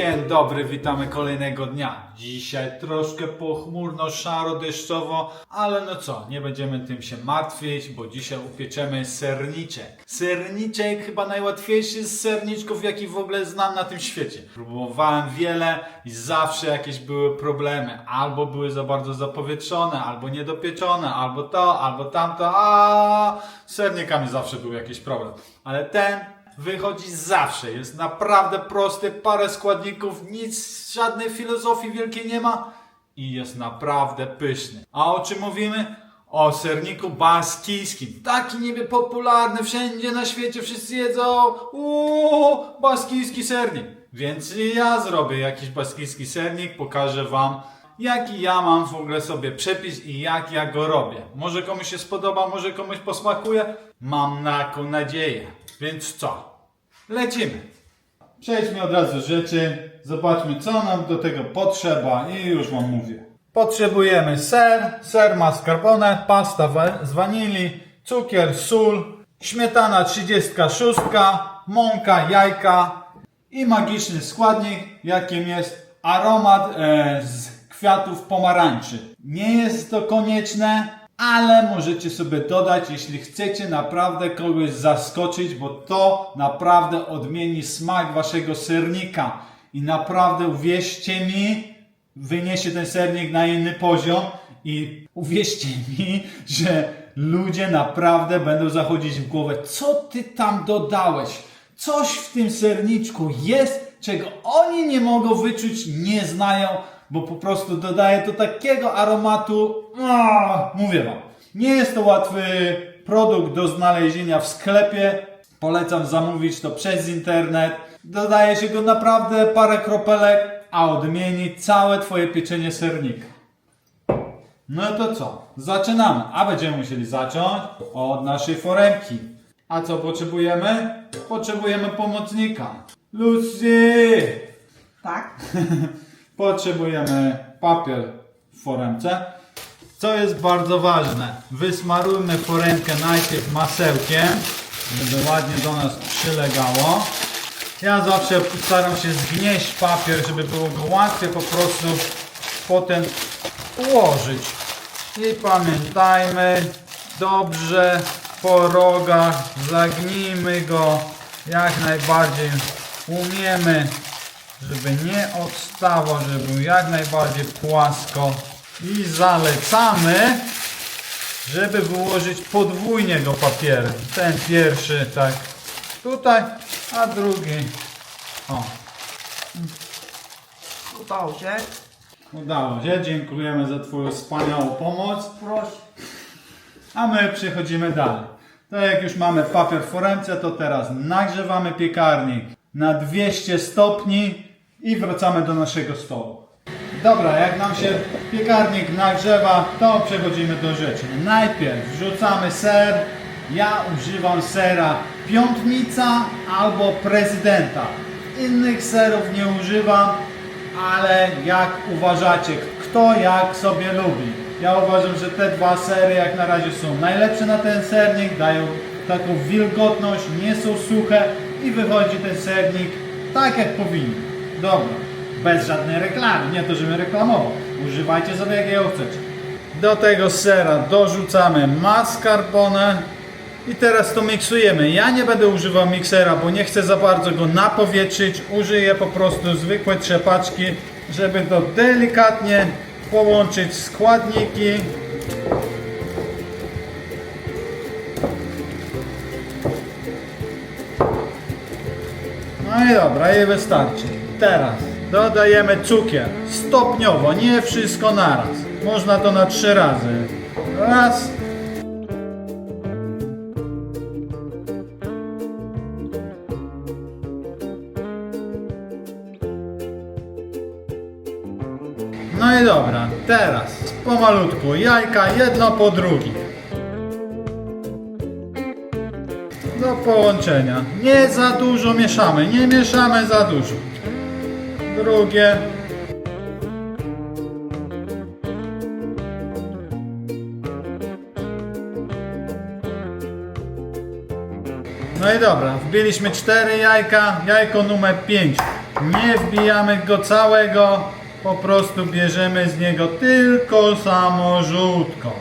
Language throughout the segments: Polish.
Dzień dobry, witamy kolejnego dnia. Dzisiaj troszkę pochmurno, szaro, deszczowo, ale no co, nie będziemy tym się martwić, bo dzisiaj upieczemy serniczek. Serniczek chyba najłatwiejszy z serniczków, jaki w ogóle znam na tym świecie. Próbowałem wiele i zawsze jakieś były problemy. Albo były za bardzo zapowietrzone, albo niedopieczone, albo to, albo tamto, a sernikami zawsze był jakiś problem. Ale ten wychodzi zawsze. Jest naprawdę prosty, parę składników, nic, żadnej filozofii wielkiej nie ma i jest naprawdę pyszny. A o czym mówimy? O serniku baskijskim. Taki niby popularny, wszędzie na świecie wszyscy jedzą. Uuu, baskijski sernik. Więc ja zrobię jakiś baskijski sernik, pokażę wam jaki ja mam w ogóle sobie przepis i jak ja go robię. Może komuś się spodoba, może komuś posmakuje. Mam taką nadzieję. Więc co? Lecimy. Przejdźmy od razu rzeczy. Zobaczmy, co nam do tego potrzeba i już wam mówię. Potrzebujemy ser, ser mascarpone, pasta z wanilii, cukier, sól, śmietana 36, mąka, jajka i magiczny składnik, jakim jest aromat e, z kwiatów pomarańczy. Nie jest to konieczne, ale możecie sobie dodać, jeśli chcecie naprawdę kogoś zaskoczyć, bo to naprawdę odmieni smak waszego sernika. I naprawdę uwierzcie mi, wyniesie ten sernik na inny poziom i uwierzcie mi, że ludzie naprawdę będą zachodzić w głowę, co ty tam dodałeś? Coś w tym serniczku jest, czego oni nie mogą wyczuć, nie znają, bo po prostu dodaje to takiego aromatu. Mówię wam, nie jest to łatwy produkt do znalezienia w sklepie. Polecam zamówić to przez internet. Dodaje się go naprawdę parę kropelek, a odmieni całe twoje pieczenie sernika. No to co? Zaczynamy. A będziemy musieli zacząć od naszej foremki. A co potrzebujemy? Potrzebujemy pomocnika. Lucy! Tak? Potrzebujemy papier w foremce. Co jest bardzo ważne, wysmarujmy foremkę najpierw masełkiem, żeby ładnie do nas przylegało. Ja zawsze staram się zgnieść papier, żeby było go łatwiej po prostu potem ułożyć. I pamiętajmy, dobrze po rogach zagnijmy go jak najbardziej umiemy, żeby nie odstało, żeby był jak najbardziej płasko. I zalecamy, żeby wyłożyć podwójnie go papieru. Ten pierwszy tak tutaj, a drugi o. Udało się. Udało się, dziękujemy za Twoją wspaniałą pomoc. Proszę. A my przechodzimy dalej. Tak jak już mamy papier w foremce, to teraz nagrzewamy piekarnik na 200 stopni i wracamy do naszego stołu. Dobra, jak nam się piekarnik nagrzewa, to przechodzimy do rzeczy. Najpierw wrzucamy ser. Ja używam sera piątnica albo prezydenta. Innych serów nie używam, ale jak uważacie, kto jak sobie lubi. Ja uważam, że te dwa sery jak na razie są najlepsze na ten sernik, dają taką wilgotność, nie są suche i wychodzi ten sernik tak jak powinien. Dobra, bez żadnej reklamy, nie to żebym reklamował. Używajcie sobie jakiego chcecie. Do tego sera dorzucamy mascarpone i teraz to miksujemy. Ja nie będę używał miksera, bo nie chcę za bardzo go napowietrzyć. Użyję po prostu zwykłej trzepaczki, żeby to delikatnie połączyć składniki. No i dobra, i wystarczy. Teraz dodajemy cukier stopniowo, nie wszystko naraz. Można to na trzy razy. Raz, No i dobra, teraz pomalutku jajka jedno po drugim. Do połączenia. Nie za dużo mieszamy, nie mieszamy za dużo. Drugie. No i dobra, wbiliśmy cztery jajka, jajko numer 5. Nie wbijamy go całego, po prostu bierzemy z niego tylko samo żółtko.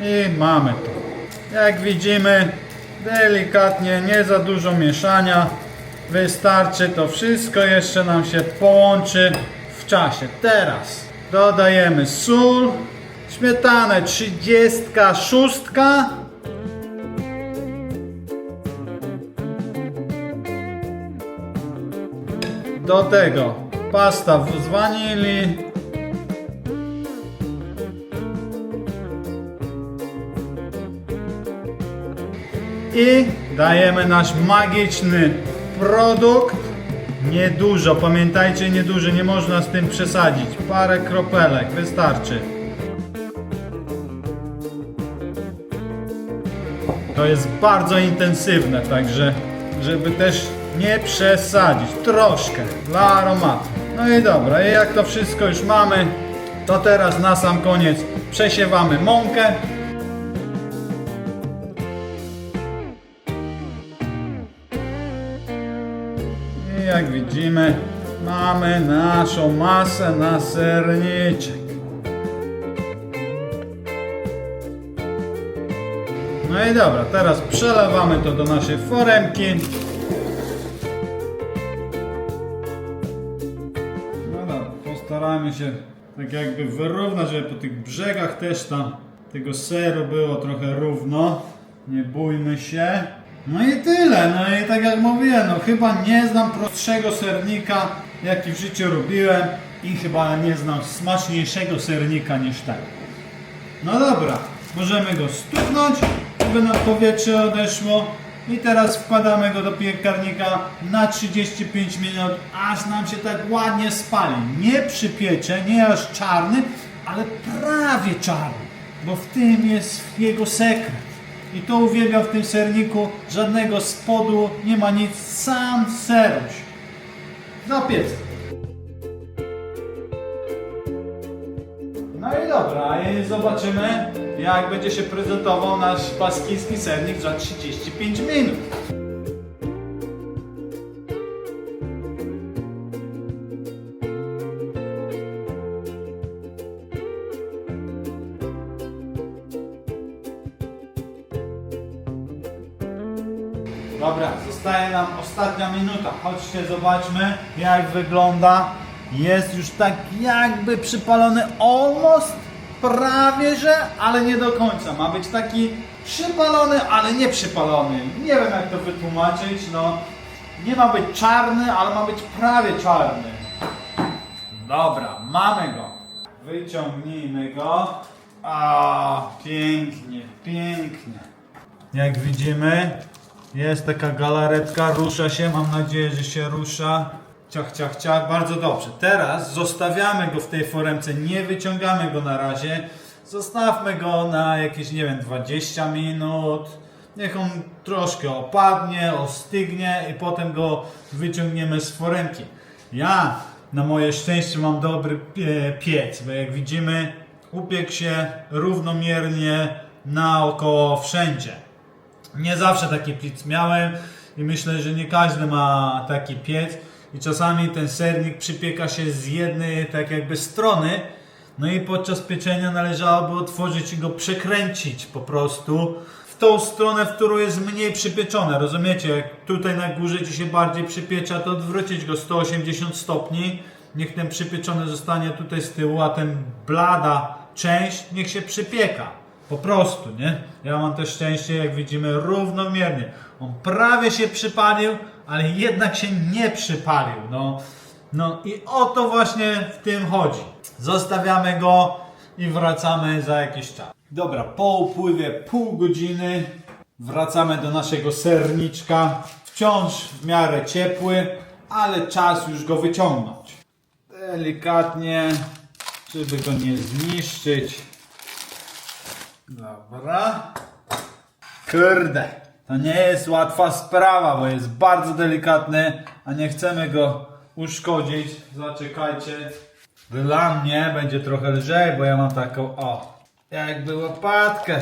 I mamy to. Jak widzimy, delikatnie, nie za dużo mieszania. Wystarczy to wszystko, jeszcze nam się połączy w czasie. Teraz dodajemy sól, śmietanę 36. Do tego pasta z wanilii. I dajemy nasz magiczny produkt. Niedużo, pamiętajcie, niedużo, nie można z tym przesadzić. Parę kropelek wystarczy. To jest bardzo intensywne, także żeby też nie przesadzić. Troszkę dla aromatu. No i dobra, jak to wszystko już mamy, to teraz na sam koniec przesiewamy mąkę. Jak widzimy, mamy naszą masę na serniczek. No i dobra, teraz przelewamy to do naszej foremki. No dobra, postaramy się tak jakby wyrównać, żeby po tych brzegach też tam tego seru było trochę równo. Nie bójmy się. No i tyle, no i tak jak mówiłem, no chyba nie znam prostszego sernika, jaki w życiu robiłem i chyba nie znam smaczniejszego sernika niż ten. No dobra, możemy go stuknąć, żeby nam powietrze odeszło. I teraz wkładamy go do piekarnika na 35 minut, aż nam się tak ładnie spali. Nie przypiecze, nie aż czarny, ale prawie czarny, bo w tym jest jego sekret. I to uwielbiam w tym serniku, żadnego spodu, nie ma nic, sam seruś. Pieca. No i dobra, i zobaczymy jak będzie się prezentował nasz baskijski sernik za 35 minut. Dobra, zostaje nam ostatnia minuta. Chodźcie, zobaczmy jak wygląda. Jest już tak jakby przypalony almost, prawie że, ale nie do końca. Ma być taki przypalony, ale nie przypalony. Nie wiem jak to wytłumaczyć, no. Nie ma być czarny, ale ma być prawie czarny. Dobra, mamy go. Wyciągnijmy go. A, pięknie, pięknie. Jak widzimy, jest taka galaretka, rusza się, mam nadzieję, że się rusza. Ciach, ciach, ciach, bardzo dobrze. Teraz zostawiamy go w tej foremce, nie wyciągamy go na razie. Zostawmy go na jakieś, nie wiem, 20 minut. Niech on troszkę opadnie, ostygnie i potem go wyciągniemy z foremki. Ja na moje szczęście mam dobry pie- piec, bo jak widzimy upiekł się równomiernie naokoło wszędzie. Nie zawsze taki piec miałem i myślę, że nie każdy ma taki piec i czasami ten sernik przypieka się z jednej tak jakby strony no i podczas pieczenia należałoby otworzyć i go przekręcić po prostu w tą stronę, w którą jest mniej przypieczone. Rozumiecie? Jak tutaj na górze ci się bardziej przypiecza, to odwrócić go 180 stopni. Niech ten przypieczony zostanie tutaj z tyłu, a ten blada część niech się przypieka. Po prostu, nie? Ja mam też szczęście, jak widzimy, równomiernie. On prawie się przypalił, ale jednak się nie przypalił. No, no i o to właśnie w tym chodzi. Zostawiamy go i wracamy za jakiś czas. Dobra, po upływie pół godziny wracamy do naszego serniczka. Wciąż w miarę ciepły, ale czas już go wyciągnąć. Delikatnie, żeby go nie zniszczyć. Dobra. Kurde, to nie jest łatwa sprawa, bo jest bardzo delikatny, a nie chcemy go uszkodzić. Zaczekajcie. Dla mnie będzie trochę lżej, bo ja mam taką, o, jakby łopatkę,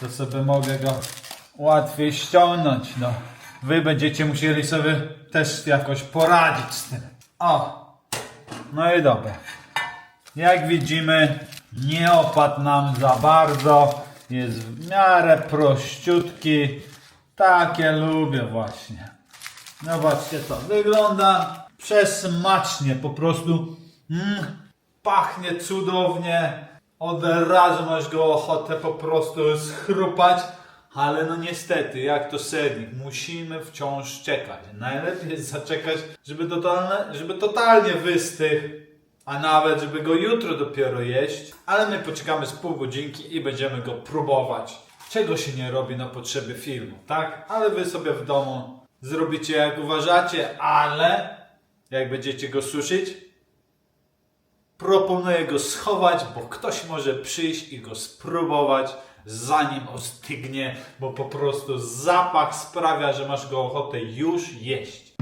to sobie mogę go łatwiej ściągnąć, no. Wy będziecie musieli sobie też jakoś poradzić z tym. O, no i dobra. Jak widzimy, nie opadł nam za bardzo. Jest w miarę prościutki. Takie lubię właśnie. Zobaczcie to. Wygląda przesmacznie. Po prostu mm, pachnie cudownie. Od razu masz go ochotę po prostu schrupać. Ale no niestety, jak to sernik, musimy wciąż czekać. Najlepiej jest zaczekać, żeby, totalne, żeby totalnie wystygł, a nawet żeby go jutro dopiero jeść. Ale my poczekamy z pół godzinki i będziemy go próbować. Czego się nie robi na potrzeby filmu, tak? Ale wy sobie w domu zrobicie jak uważacie, ale jak będziecie go suszyć, proponuję go schować, bo ktoś może przyjść i go spróbować zanim ostygnie, bo po prostu zapach sprawia, że masz go ochotę już jeść.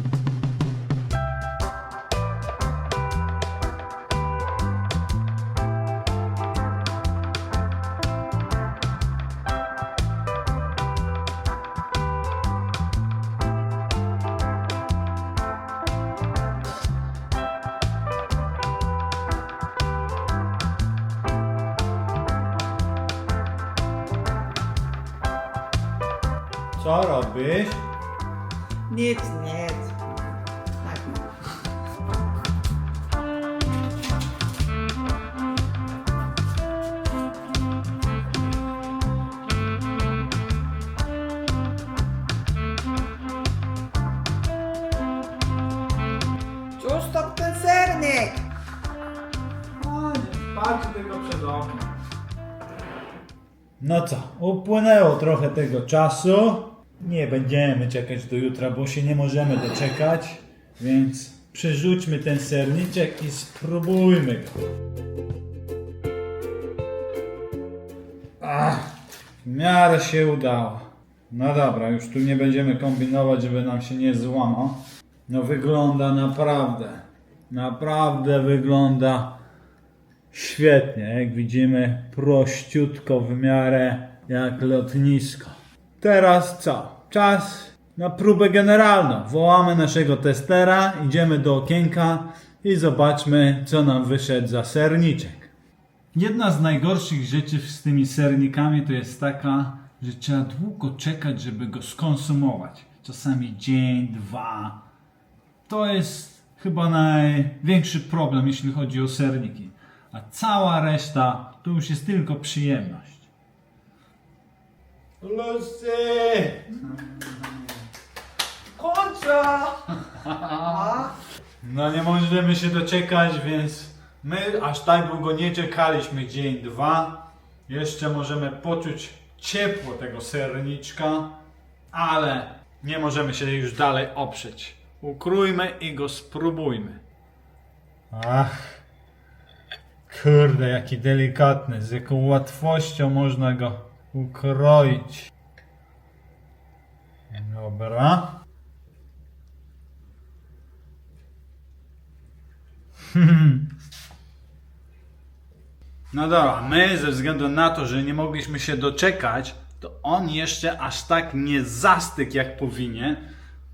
Co robisz? Nic, nic. Tak. Zostaw ten sernik! Nie patrz tego przed oknem. No co, upłynęło trochę tego czasu. Nie będziemy czekać do jutra, bo się nie możemy doczekać. Więc przerzućmy ten serniczek i spróbujmy go. Ach, w miarę się udało. No dobra, już tu nie będziemy kombinować, żeby nam się nie złamał. No wygląda naprawdę, naprawdę wygląda Świetnie, jak widzimy, prościutko w miarę jak lotnisko. Teraz co? Czas na próbę generalną. Wołamy naszego testera, idziemy do okienka i zobaczmy, co nam wyszedł za serniczek. Jedna z najgorszych rzeczy z tymi sernikami to jest taka, że trzeba długo czekać, żeby go skonsumować. Czasami dzień, dwa. To jest chyba największy problem, jeśli chodzi o serniki. A cała reszta to już jest tylko przyjemność. Lucy! Kończę! A? No nie możemy się doczekać, więc my aż tak długo nie czekaliśmy, dzień, dwa. Jeszcze możemy poczuć ciepło tego serniczka, ale nie możemy się już dalej oprzeć. Ukrójmy i go spróbujmy. Ach, kurde, jaki delikatny, z jaką łatwością można go ukroić. Dobra. No dobra, my ze względu na to, że nie mogliśmy się doczekać, to on jeszcze aż tak nie zastygł jak powinien.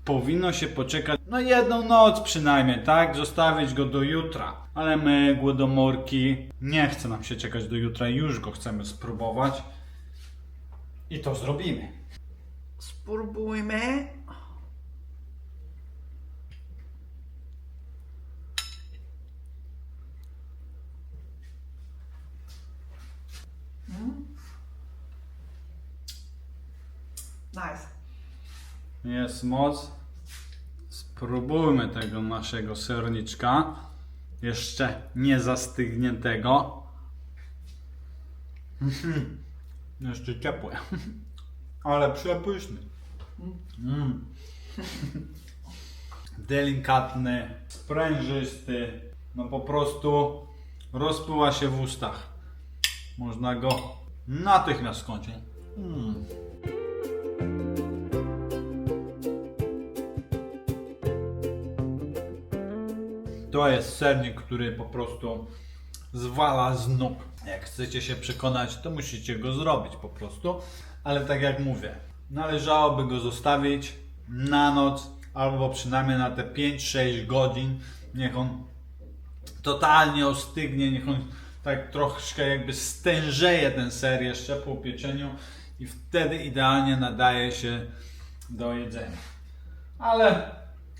Powinno się poczekać no jedną noc przynajmniej, tak? Zostawić go do jutra. Ale my, głodomorki, nie chce nam się czekać do jutra, już go chcemy spróbować. I to zrobimy. Spróbujmy. Mm. Nice. Jest moc. Spróbujmy tego naszego serniczka. Jeszcze nie zastygniętego. Mhm. Jeszcze ciepłe. Ale przepyszny. Mm. Delikatny, sprężysty. No po prostu rozpływa się w ustach. Można go natychmiast skończyć. Mm. To jest sernik, który po prostu zwala z nóg. Jak chcecie się przekonać, to musicie go zrobić po prostu. Ale tak jak mówię, należałoby go zostawić na noc, albo przynajmniej na te 5-6 godzin. Niech on totalnie ostygnie, niech on tak troszkę jakby stężeje ten ser jeszcze po upieczeniu i wtedy idealnie nadaje się do jedzenia. Ale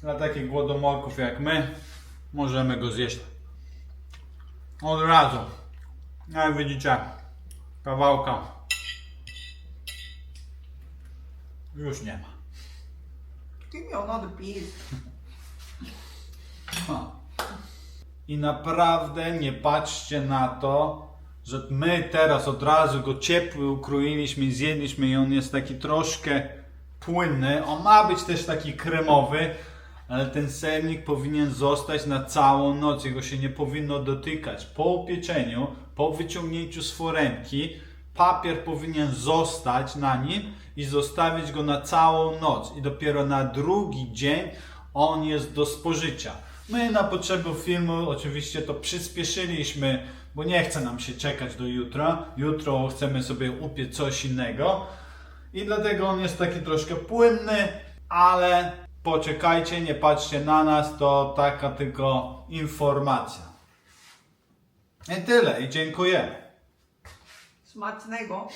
dla takich głodomorków jak my możemy go zjeść od razu. Jak widzicie, kawałka już nie ma. Give me another piece. Ha. I naprawdę nie patrzcie na to, że my teraz od razu go ciepły ukroiliśmy i zjedliśmy i on jest taki troszkę płynny. On ma być też taki kremowy, ale ten sernik powinien zostać na całą noc. Jego się nie powinno dotykać. Po upieczeniu, po wyciągnięciu z foremki, papier powinien zostać na nim i zostawić go na całą noc. I dopiero na drugi dzień on jest do spożycia. My na potrzeby filmu oczywiście to przyspieszyliśmy, bo nie chce nam się czekać do jutra. Jutro chcemy sobie upiec coś innego. I dlatego on jest taki troszkę płynny, ale poczekajcie, nie patrzcie na nas, to taka tylko informacja. I tyle, i dziękujemy. Smacznego.